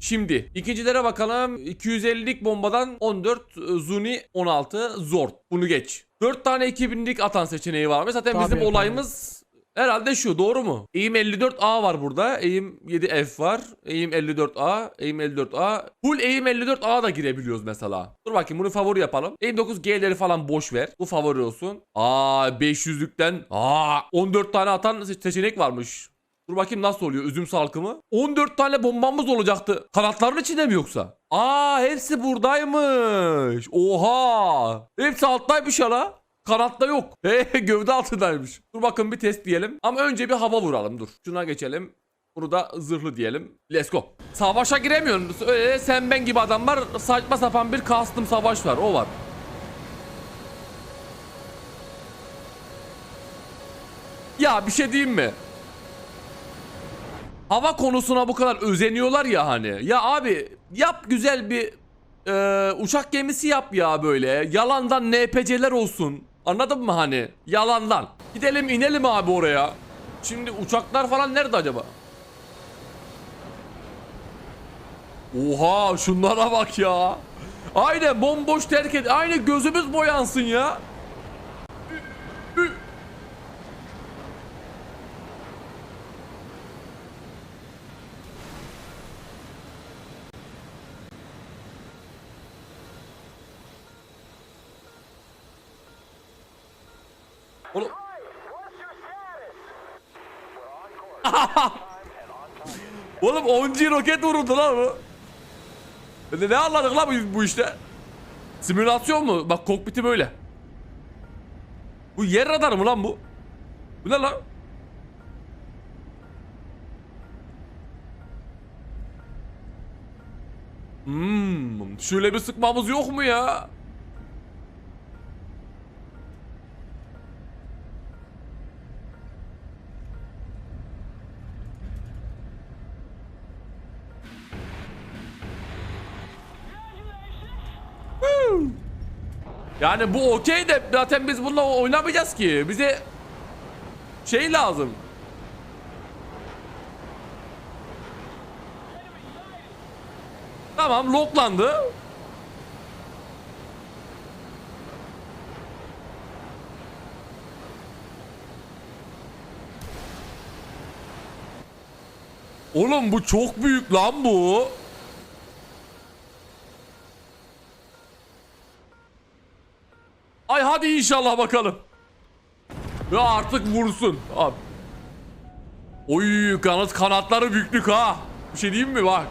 Şimdi ikincilere bakalım. 250'lik bombadan 14, e, Zuni 16, Zord. Bunu geç. 4 tane 2000'lik atan seçeneği varmış. Zaten Tabii bizim efendim. olayımız herhalde şu doğru mu? Eğim 54A var burada. Eğim 7F var. Eğim 54A. Eğim 54A. Full eğim 54A da girebiliyoruz mesela. Dur bakayım bunu favori yapalım. Eğim 9G'leri falan boş ver. Bu favori olsun. Aa 500'lükten. Aa 14 tane atan se- seçenek varmış. Dur bakayım nasıl oluyor üzüm salkımı. 14 tane bombamız olacaktı. Kanatların içinde mi yoksa? Aa hepsi buradaymış. Oha. Hepsi alttaymış ya la. Kanatta yok. He gövde altındaymış. Dur bakın bir test diyelim. Ama önce bir hava vuralım dur. Şuna geçelim. Bunu da zırhlı diyelim. Let's go. Savaşa giremiyorsun. Öyle sen ben gibi adamlar saçma sapan bir custom savaş var. O var. Ya bir şey diyeyim mi? Hava konusuna bu kadar özeniyorlar ya hani. Ya abi yap güzel bir e, uçak gemisi yap ya böyle. Yalandan NPC'ler olsun. Anladın mı hani? Yalandan. Gidelim inelim abi oraya. Şimdi uçaklar falan nerede acaba? Oha şunlara bak ya. Aynen bomboş terk et. Aynı gözümüz boyansın ya. Oğlum. Oğlum 10 roket vuruldu lan bu. Ne, anladık lan bu, bu işte? Simülasyon mu? Bak kokpiti böyle. Bu yer radarı mı lan bu? Bu ne lan? Hmm, şöyle bir sıkmamız yok mu ya? Yani bu okey de zaten biz bununla oynamayacağız ki. Bize şey lazım. Tamam locklandı. Oğlum bu çok büyük lan bu. Ay hadi inşallah bakalım. Ya artık vursun. Abi. Oy kanat kanatları büyüklük ha. Bir şey diyeyim mi bak.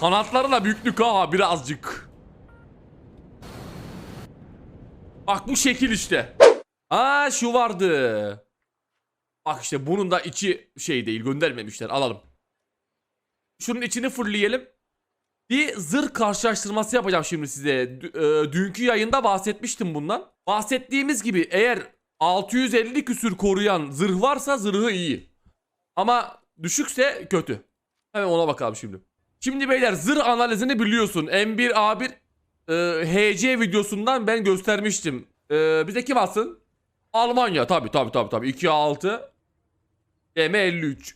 Kanatları da büyüklük ha birazcık. Bak bu şekil işte. Aa şu vardı. Bak işte bunun da içi şey değil göndermemişler alalım. Şunun içini fullleyelim. Bir zırh karşılaştırması yapacağım şimdi size. E, dünkü yayında bahsetmiştim bundan. Bahsettiğimiz gibi eğer 650 küsür koruyan zırh varsa zırhı iyi. Ama düşükse kötü. Hemen ona bakalım şimdi. Şimdi beyler zırh analizini biliyorsun. M1A1 e, HC videosundan ben göstermiştim. E, bize kim alsın? Almanya tabi tabi tabi tabi. 2A6 M53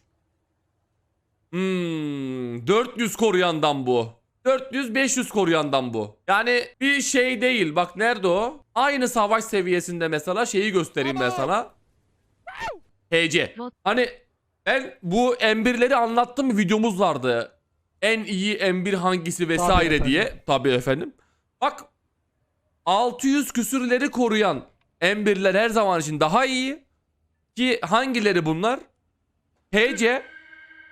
Hmm, 400 koruyandan bu. 400-500 koruyandan bu. Yani bir şey değil. Bak nerede o? Aynı savaş seviyesinde mesela şeyi göstereyim ben sana. HC. Hani ben bu M1'leri anlattım videomuz vardı. En iyi M1 hangisi vesaire efendim. diye. Tabii efendim. Bak 600 küsürleri koruyan M1'ler her zaman için daha iyi. Ki hangileri bunlar? HC,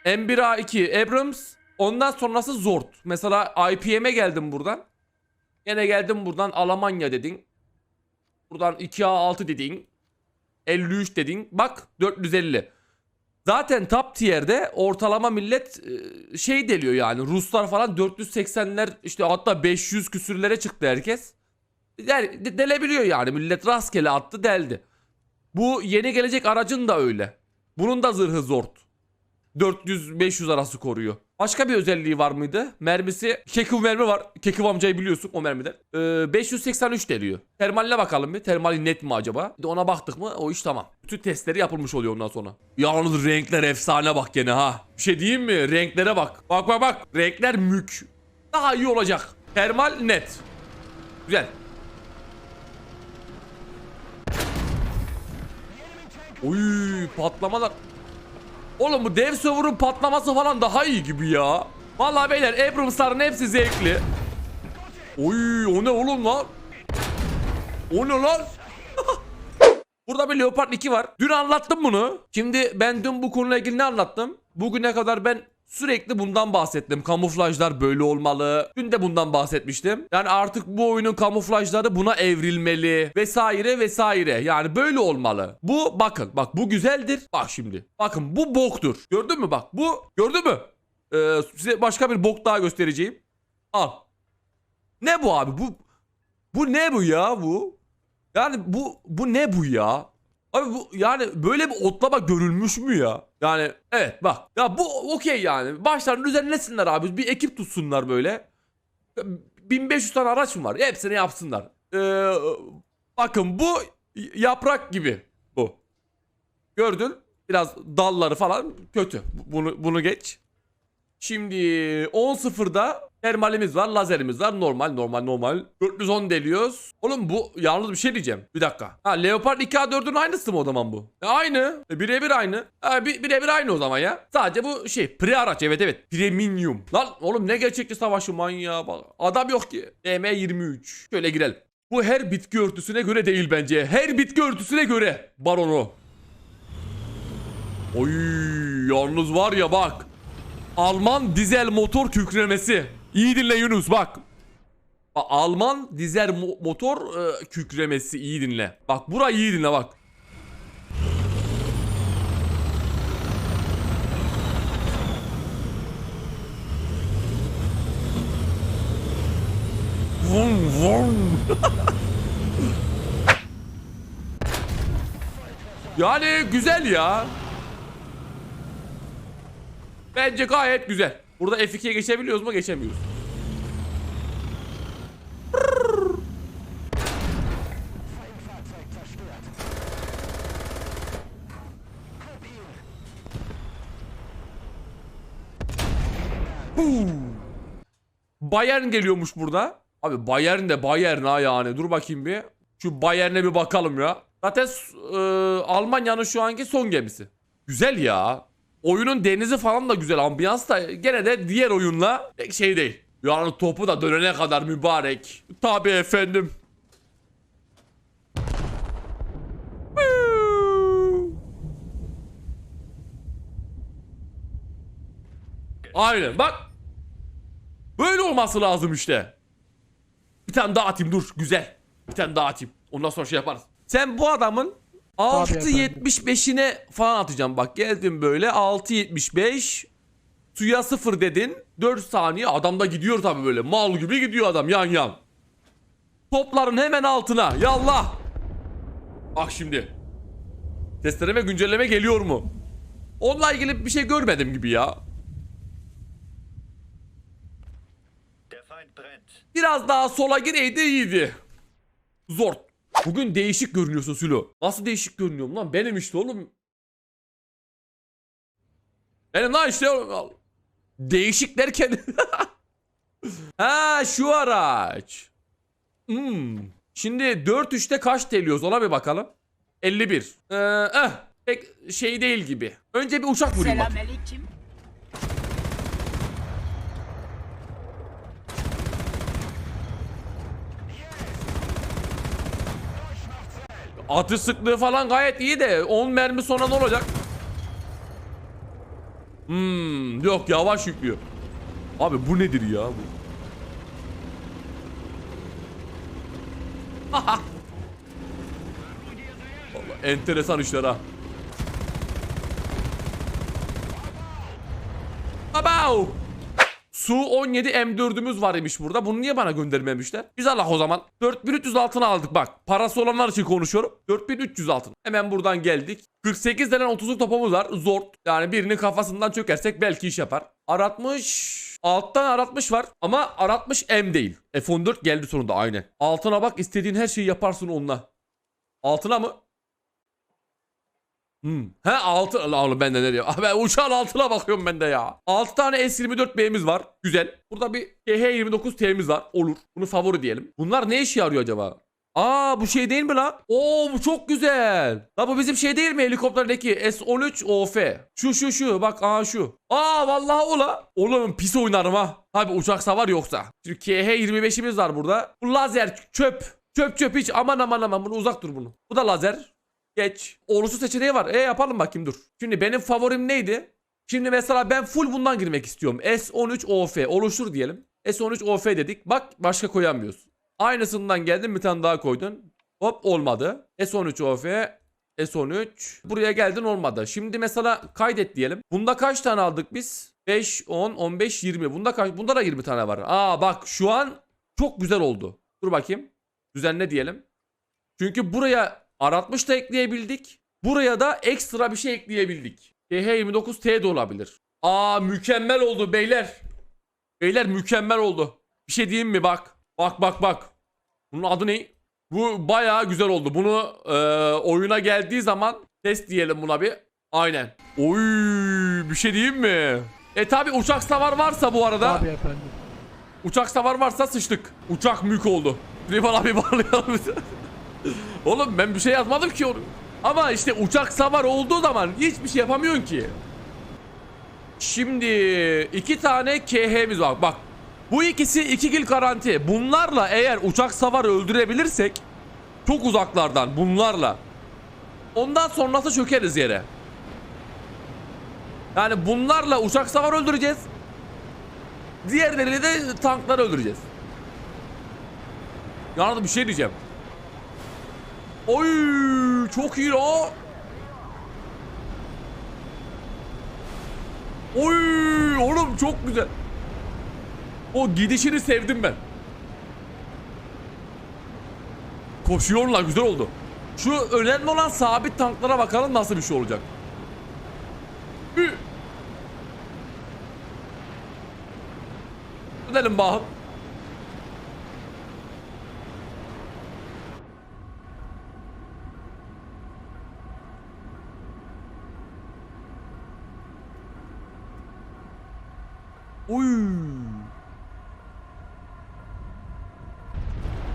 M1A2 Abrams, ondan sonrası Zord. Mesela IPM'e geldim buradan. Yine geldim buradan Almanya dedin. Buradan 2A6 dedin. 53 dedin. Bak 450. Zaten top tier'de ortalama millet e, şey deliyor yani. Ruslar falan 480'ler işte hatta 500 küsürlere çıktı herkes. Der, de- delebiliyor yani. Millet rastgele attı deldi. Bu yeni gelecek aracın da öyle. Bunun da zırhı zord. 400-500 arası koruyor. Başka bir özelliği var mıydı? Mermisi Kekiv mermi var. Kekiv amcayı biliyorsun o mermiden. Ee, 583 deliyor. Termaline bakalım bir. Termali net mi acaba? Bir de ona baktık mı o iş tamam. Bütün testleri yapılmış oluyor ondan sonra. Yalnız renkler efsane bak gene ha. Bir şey diyeyim mi? Renklere bak. Bak bak bak. Renkler mük. Daha iyi olacak. Termal net. Güzel. Oy patlamalar. Oğlum bu dev server'ın patlaması falan daha iyi gibi ya. Vallahi beyler Abrams'ların hepsi zevkli. Oy o ne oğlum lan? O ne lan? Burada bir Leopard 2 var. Dün anlattım bunu. Şimdi ben dün bu konuyla ilgili ne anlattım? Bugüne kadar ben sürekli bundan bahsettim. Kamuflajlar böyle olmalı. Dün de bundan bahsetmiştim. Yani artık bu oyunun kamuflajları buna evrilmeli vesaire vesaire. Yani böyle olmalı. Bu bakın bak bu güzeldir. Bak şimdi. Bakın bu boktur. Gördün mü bak bu gördün mü? Ee, size başka bir bok daha göstereceğim. Al. Ne bu abi? Bu bu ne bu ya bu? Yani bu bu ne bu ya? Abi bu yani böyle bir otlama görülmüş mü ya? Yani evet bak. Ya bu okey yani. Başlarının düzenlesinler abi. Bir ekip tutsunlar böyle. 1500 tane araç mı var? Hepsini yapsınlar. Ee, bakın bu yaprak gibi bu. Gördün? Biraz dalları falan kötü. Bunu bunu geç. Şimdi 10.0'da termalimiz var, lazerimiz var. Normal, normal, normal. 410 deliyoruz. Oğlum bu yalnız bir şey diyeceğim. Bir dakika. Ha Leopard 2A4'ün aynısı mı o zaman bu? E, aynı. E, birebir aynı. Bir, birebir aynı o zaman ya. Sadece bu şey pre araç evet evet. Premium. Lan oğlum ne gerçekçi savaşı manyağı bak. Adam yok ki. M23. Şöyle girelim. Bu her bitki örtüsüne göre değil bence. Her bitki örtüsüne göre. Baronu. Oy yalnız var ya bak. Alman dizel motor kükremesi. İyi dinle Yunus bak. Alman dizel mo- motor e, kükremesi iyi dinle. Bak burayı iyi dinle bak. Vum vum. yani güzel ya. Bence gayet güzel. Burada F2'ye geçebiliyoruz mu? Geçemiyoruz. Bayern geliyormuş burada. Abi Bayern de Bayern ha yani. Dur bakayım bir. Şu Bayern'e bir bakalım ya. Zaten e, Almanya'nın şu anki son gemisi. Güzel ya. Oyunun denizi falan da güzel. Ambiyans da gene de diğer oyunla pek şey değil. Yani topu da dönene kadar mübarek. Tabi efendim. Aynen bak. Böyle olması lazım işte. Bir tane daha atayım dur güzel. Bir tane daha atayım. Ondan sonra şey yaparız. Sen bu adamın. 6.75'ine falan atacağım. Bak geldim böyle 6.75 suya sıfır dedin. 4 saniye adam da gidiyor tabii böyle. Mal gibi gidiyor adam yan yan. Topların hemen altına. Yallah. Bak şimdi. Testereme güncelleme geliyor mu? Onunla ilgili bir şey görmedim gibi ya. Biraz daha sola gireydi iyiydi. Zor. Bugün değişik görünüyorsun Sülo. Nasıl değişik görünüyorum lan? Benim işte oğlum. Benim lan işte oğlum. Değişik derken. ha şu araç. Hmm. Şimdi 4-3'te kaç teliyoruz ona bir bakalım. 51. Ee, eh, pek şey değil gibi. Önce bir uçak vurayım bak. Selamünaleyküm. Atış sıklığı falan gayet iyi de 10 mermi sonra ne olacak? Hmm, yok yavaş yüklüyor. Abi bu nedir ya bu? Vallahi enteresan işler ha. Abav! Su-17 M4'ümüz var imiş burada. Bunu niye bana göndermemişler? Biz Allah o zaman. 4300 altın aldık bak. Parası olanlar için konuşuyorum. 4300 altın. Hemen buradan geldik. 48 denen 30'luk topumuz var. Zor. Yani birinin kafasından çökersek belki iş yapar. Aratmış. Alttan aratmış var ama aratmış M değil. F14 geldi sonunda aynen. Altına bak istediğin her şeyi yaparsın onunla. Altına mı? Hmm. He altı. Allah oğlum ben de nereye? Ah, Ben uçağın altına bakıyorum ben de ya. 6 tane S24B'miz var. Güzel. Burada bir KH29T'miz var. Olur. Bunu favori diyelim. Bunlar ne işe yarıyor acaba? Aa bu şey değil mi lan? Oo bu çok güzel. La bu bizim şey değil mi helikopterdeki S13 OF. Şu şu şu bak aa şu. Aa vallahi ola. Oğlum pis oynarım ha. Tabi uçak savar yoksa. Şimdi KH25'imiz var burada. Bu lazer çöp. Çöp çöp hiç aman aman aman bunu uzak dur bunu. Bu da lazer. Geç. Olumsuz seçeneği var. E yapalım bakayım dur. Şimdi benim favorim neydi? Şimdi mesela ben full bundan girmek istiyorum. S13 OF oluştur diyelim. S13 OF dedik. Bak başka koyamıyoruz. Aynısından geldin bir tane daha koydun. Hop olmadı. S13 OF S13 buraya geldin olmadı. Şimdi mesela kaydet diyelim. Bunda kaç tane aldık biz? 5, 10, 15, 20. Bunda kaç? Bunda da 20 tane var. Aa bak şu an çok güzel oldu. Dur bakayım. Düzenle diyelim. Çünkü buraya aratmış da ekleyebildik. Buraya da ekstra bir şey ekleyebildik. TH29T de olabilir. Aa mükemmel oldu beyler. Beyler mükemmel oldu. Bir şey diyeyim mi bak. Bak bak bak. Bunun adı ne? Bu bayağı güzel oldu. Bunu e, oyuna geldiği zaman test diyelim buna bir. Aynen. Oy bir şey diyeyim mi? E tabi uçak savar varsa bu arada. Tabii efendim. Uçak savar varsa sıçtık. Uçak mülk oldu. Rival abi bağlayalım. Oğlum ben bir şey yazmadım ki onu. Ama işte uçak savar olduğu zaman hiçbir şey yapamıyorsun ki. Şimdi iki tane KH'miz var. Bak bu ikisi iki kill garanti. Bunlarla eğer uçak savar öldürebilirsek çok uzaklardan bunlarla. Ondan sonrası çökeriz yere. Yani bunlarla uçak savar öldüreceğiz. Diğerleriyle de tankları öldüreceğiz. Yalnız bir şey diyeceğim. Oy çok iyi o. Oy oğlum çok güzel. O gidişini sevdim ben. Koşuyorlar güzel oldu. Şu önemli olan sabit tanklara bakalım nasıl bir şey olacak. Gidelim bakalım. Uy.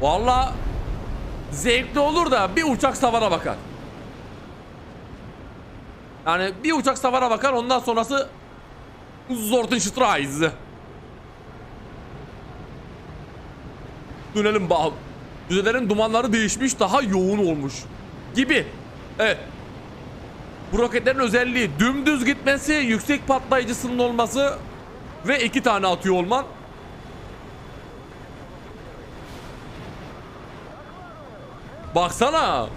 Valla zevkli olur da bir uçak savana bakar. Yani bir uçak savana bakar ondan sonrası Zortenstreise. Dönelim bakalım. Füzelerin dumanları değişmiş daha yoğun olmuş. Gibi. Evet. Bu roketlerin özelliği dümdüz gitmesi, yüksek patlayıcısının olması ve iki tane atıyor olman. Baksana.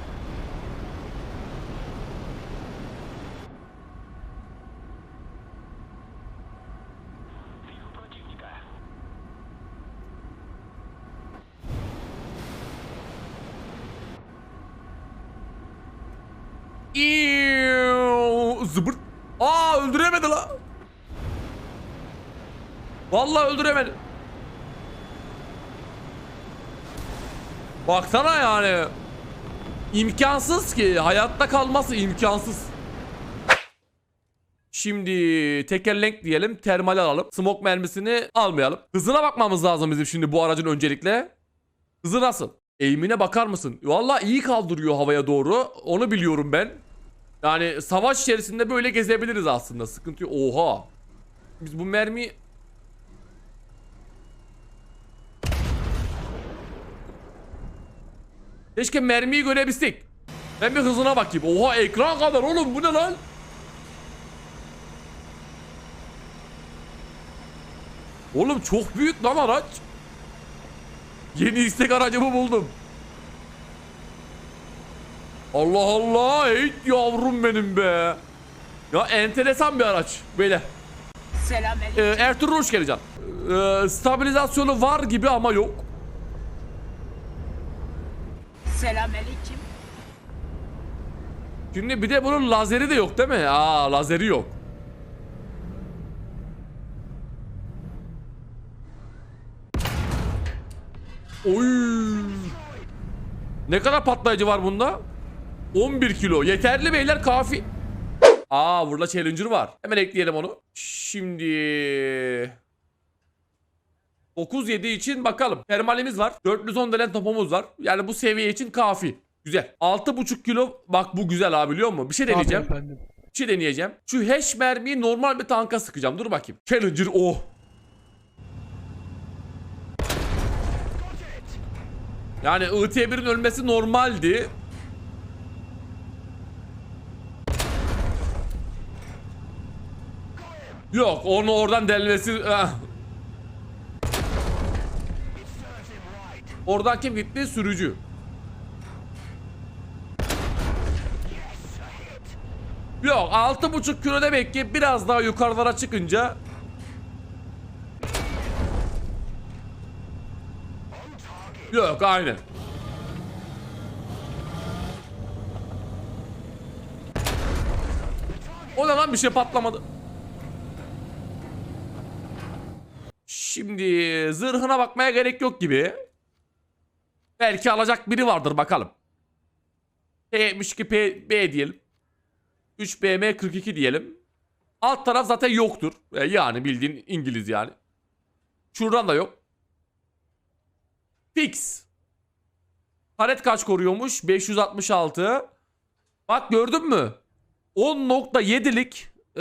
Zıbırt. Aa öldüremedi la. Vallahi öldüremedi. Baksana yani. İmkansız ki. Hayatta kalması imkansız. Şimdi tekerlenk diyelim. Termal alalım. Smoke mermisini almayalım. Hızına bakmamız lazım bizim şimdi bu aracın öncelikle. Hızı nasıl? Eğimine bakar mısın? Vallahi iyi kaldırıyor havaya doğru. Onu biliyorum ben. Yani savaş içerisinde böyle gezebiliriz aslında. Sıkıntı yok. Oha. Biz bu mermi Keşke mermiyi görebilsek. Ben bir hızına bakayım. Oha ekran kadar oğlum bu ne lan? Oğlum çok büyük lan araç. Yeni istek aracımı buldum. Allah Allah ey yavrum benim be. Ya enteresan bir araç böyle. Selamünaleyküm. Ee, Ertuğrul hoş geleceksin. Ee, stabilizasyonu var gibi ama yok. Selamünaleyküm. Şimdi bir de bunun lazeri de yok değil mi? Aa lazeri yok. Oy. Ne kadar patlayıcı var bunda? 11 kilo. Yeterli beyler kafi. Aa burada challenger var. Hemen ekleyelim onu. Şimdi 9-7 için bakalım. Termalimiz var. 410 delen topumuz var. Yani bu seviye için kafi. Güzel. 6,5 kilo. Bak bu güzel abi biliyor musun? Bir şey deneyeceğim. efendim. Bir şey deneyeceğim. Şu hash mermiyi normal bir tanka sıkacağım. Dur bakayım. Challenger o. Yani IT1'in ölmesi normaldi. Yok onu oradan delmesi... Oradan kim gitti? Sürücü. Yok 6,5 kilo demek ki biraz daha yukarılara çıkınca Yok aynen. O zaman bir şey patlamadı. Şimdi zırhına bakmaya gerek yok gibi. Belki alacak biri vardır bakalım. P72P B diyelim. 3BM 42 diyelim. Alt taraf zaten yoktur. E, Yani bildiğin İngiliz yani. Şuradan da yok. Fix. Taret kaç koruyormuş? 566. Bak gördün mü? 10.7'lik e,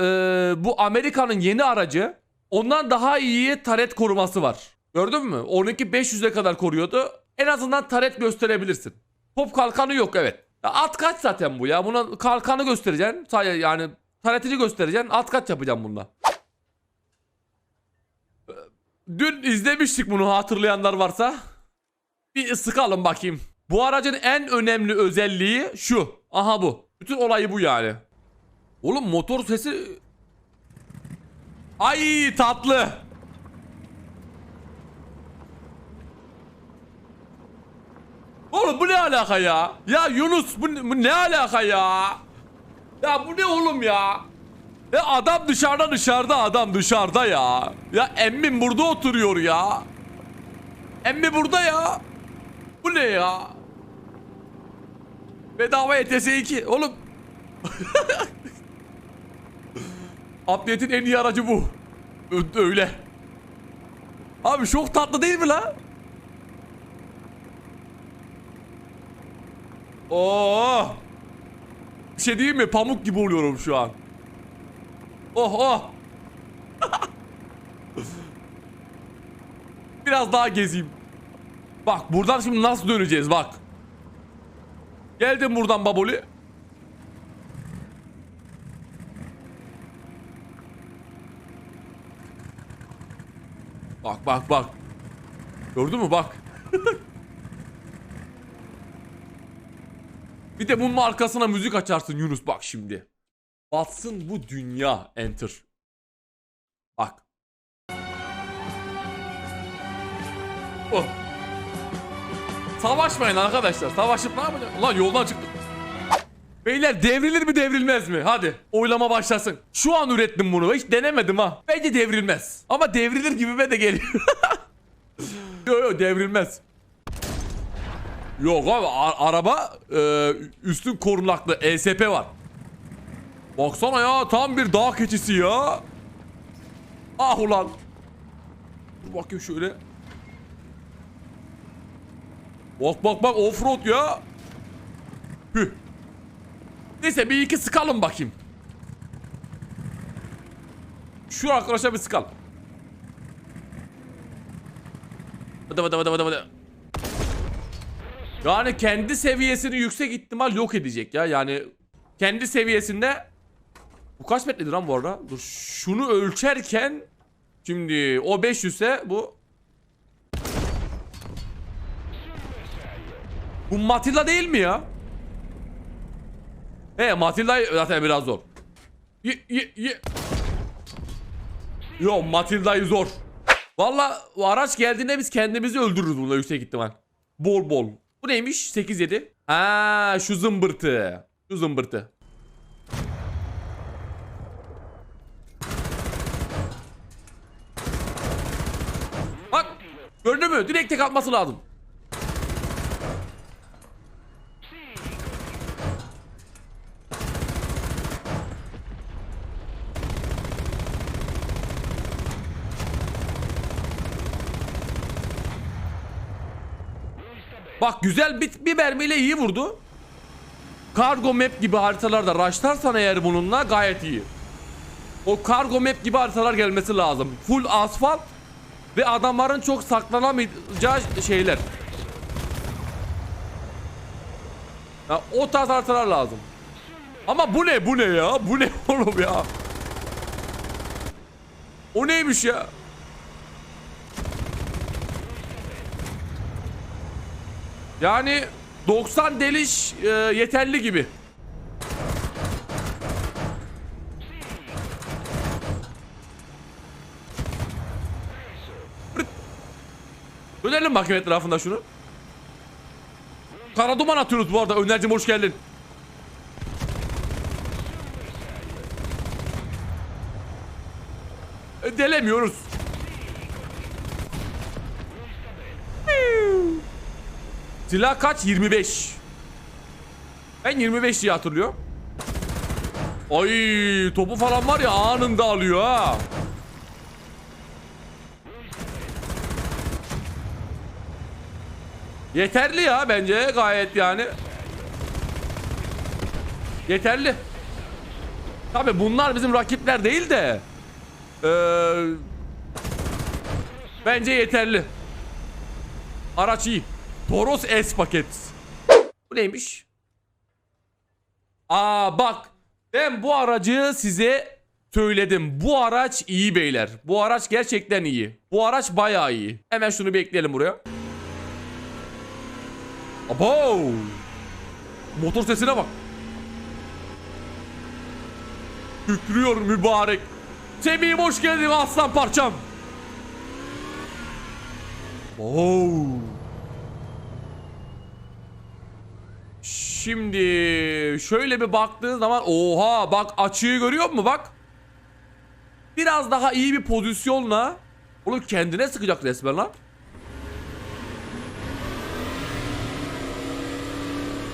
bu Amerika'nın yeni aracı. Ondan daha iyi taret koruması var. Gördün mü? 12 500'e kadar koruyordu. En azından taret gösterebilirsin. Top kalkanı yok evet. Ya at kaç zaten bu ya. Buna kalkanı göstereceksin. Yani taretini göstereceksin. At kaç yapacağım bununla. Ee, Dün izlemiştik bunu hatırlayanlar varsa. Bir sıkalım bakayım. Bu aracın en önemli özelliği şu. Aha bu. Bütün olayı bu yani. Oğlum motor sesi... Ay tatlı. Oğlum bu ne alaka ya? Ya Yunus bu, bu ne alaka ya? Ya bu ne oğlum ya? Ya adam dışarıda dışarıda adam dışarıda ya. Ya emmim burada oturuyor ya. Emmi burada ya. Bu ne ya? Bedava ETS 2 oğlum. Update'in en iyi aracı bu. Öyle. Abi çok tatlı değil mi la? Oo. Bir şey diyeyim mi? Pamuk gibi oluyorum şu an. Oh oh. Biraz daha gezeyim. Bak buradan şimdi nasıl döneceğiz bak. Geldim buradan baboli. Bak bak bak. Gördün mü bak. Bir de bunun arkasına müzik açarsın Yunus bak şimdi. Batsın bu dünya enter. Bak. Oh. Savaşmayın arkadaşlar. Savaşıp ne yapacağız? Ulan yoldan çıktık. Beyler devrilir mi devrilmez mi? Hadi oylama başlasın. Şu an ürettim bunu. Hiç denemedim ha. Bence devrilmez. Ama devrilir gibime de geliyor. yok yok devrilmez. Yok abi araba e, üstün korunaklı ESP var. Baksana ya tam bir dağ keçisi ya. Ah ulan. Dur bakayım şöyle. Bak bak bak offroad ya. Hüh. Neyse bir iki sıkalım bakayım. Şu arkadaşa bir sıkalım. Hadi hadi hadi hadi hadi. Yani kendi seviyesini yüksek ihtimal yok edecek ya. Yani kendi seviyesinde bu kaç metredir lan bu arada? Dur şunu ölçerken şimdi o 500 ise bu Bu Matilda değil mi ya? He Matilda zaten biraz zor. Ye ye ye. Yo Matilda'yı zor. Valla araç geldiğinde biz kendimizi öldürürüz bununla yüksek ihtimal. Bol bol. Bu neymiş? 8-7. Ha şu zımbırtı. Şu zımbırtı. Bak gördün mü? Direkt tek atması lazım. Bak güzel bir, bir mermiyle iyi vurdu. Kargo map gibi haritalarda rushlarsan eğer bununla gayet iyi. O kargo map gibi haritalar gelmesi lazım. Full asfalt ve adamların çok saklanamayacağı şeyler. Ya, o tarz haritalar lazım. Ama bu ne bu ne ya? Bu ne oğlum ya? O neymiş ya? Yani 90 deliş e, yeterli gibi. Dönelim bakayım etrafında şunu. Kara duman atıyoruz bu arada. Önercim hoş geldin. E, delemiyoruz. Silah kaç? 25. Ben 25 diye hatırlıyorum. Ay topu falan var ya anında alıyor ha. Yeterli ya bence gayet yani. Yeterli. Tabi bunlar bizim rakipler değil de. Eee bence yeterli. Araç iyi. Toros S paket. Bu neymiş? Aa bak. Ben bu aracı size söyledim. Bu araç iyi beyler. Bu araç gerçekten iyi. Bu araç bayağı iyi. Hemen şunu bekleyelim buraya. Abo! Motor sesine bak. Kükrüyor mübarek. Semih'im hoş geldin aslan parçam. Oo. Şimdi şöyle bir baktığın zaman oha bak açığı görüyor musun bak. Biraz daha iyi bir pozisyonla oğlum kendine sıkacak resmen lan.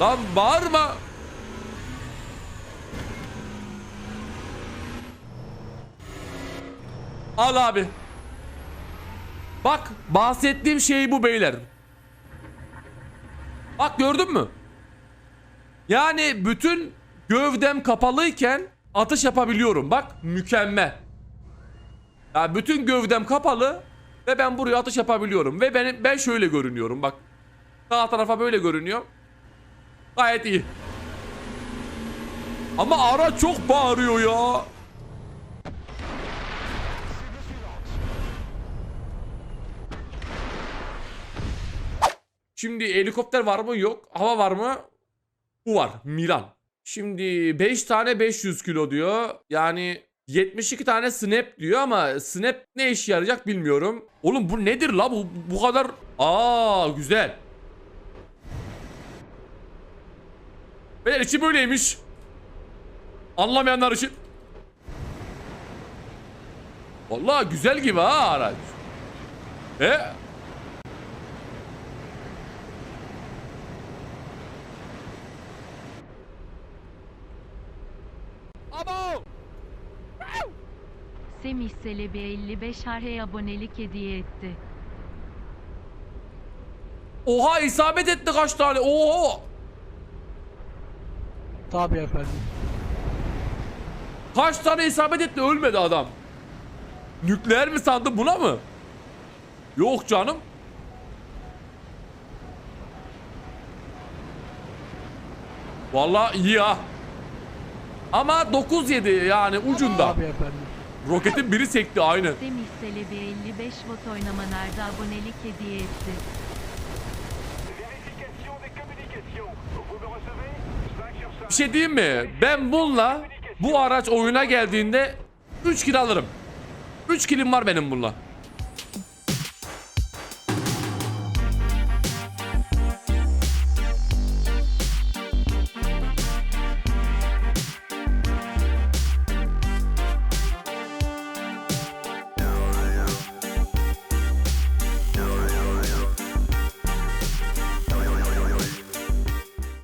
Lan bağırma. Al abi. Bak bahsettiğim şey bu beyler. Bak gördün mü? Yani bütün gövdem kapalıyken atış yapabiliyorum. Bak mükemmel. Ya bütün gövdem kapalı ve ben buraya atış yapabiliyorum ve benim ben şöyle görünüyorum bak. Sağ tarafa böyle görünüyor. Gayet iyi. Ama ara çok bağırıyor ya. Şimdi helikopter var mı? Yok. Hava var mı? Bu var. Milan. Şimdi 5 tane 500 kilo diyor. Yani 72 tane snap diyor ama snap ne işe yarayacak bilmiyorum. Oğlum bu nedir la bu bu kadar? Aa güzel. Beyler içi böyleymiş. Anlamayanlar için. Vallahi güzel gibi ha araç. E? Semih Selebi 55 harhe abonelik hediye etti. Oha isabet etti kaç tane? Oha. Tabii efendim. Kaç tane isabet etti ölmedi adam. Nükleer mi sandı buna mı? Yok canım. Vallahi iyi ha. Ama 9-7 yani ucunda. Tabii efendim. Roketin biri sekti aynı. Semih Selebi 55 bot oynama nerede abonelik hediye etti. Vérification des communications. Vous me recevez 5 sur 5. Bir şey diyeyim mi? Ben bununla bu araç oyuna geldiğinde 3 kill alırım. 3 kilim var benim bununla.